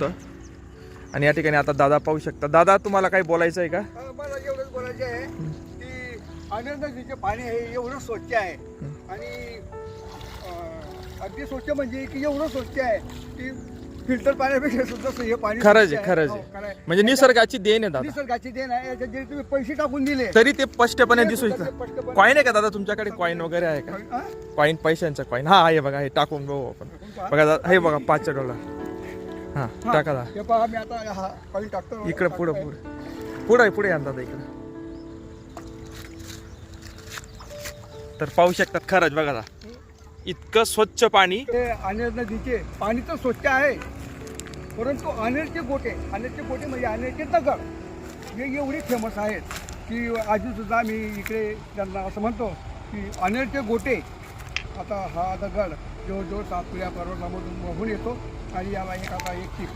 होतं. आणि या ठिकाणी आता दादा पाहू शकता. दादा तुम्हाला काही बोलायचं आहे का? मला एवढंच बोलायचं आहे की आनंद पाणी हे एवढं स्वच्छ आहे. आणि अगदी स्वच्छ म्हणजे की एवढं स्वच्छ आहे की फिल्टर पाण्यापेक्षा सुद्धा हे पाणी खरंच आहे खरंच हो, आहे. आहे. म्हणजे निसर्गाची देण आहे दादा. निसर्गाची देण आहे. याच्यात जरी तुम्ही पैसे टाकून दिले. तरी ते स्पष्टपणे दिसू शकतं. कॉईन आहे का दादा तुमच्याकडे? कॉईन वगैरे आहे का? हा? कॉईन पैशांचा कॉईन हा आहे बघा हे टाकून बघू आपण. बघा दादा हे बघा पाचशे डॉलर. हा. टाका हे पहा मी आता हा कॉईन टाकतो. इकडं पुढं. पुढं. पुढं पुढे दादा इकडं. तर पाहू शकतात खरंच बघा इतकं स्वच्छ पाणी. ते अनेर नदीचे पाणी तर स्वच्छ आहे. परंतु अनेरचे गोटे अनेरचे गोटे म्हणजे अनेरचे दगड हे एवढे फेमस आहेत की आधी सुद्धा मी इकडे त्यांना असं म्हणतो की अनेरचे गोटे आता हा दगड जवळजवळ सातपुऱ्या पर्वतामधून वाहून येतो. आणि याला एक आता एक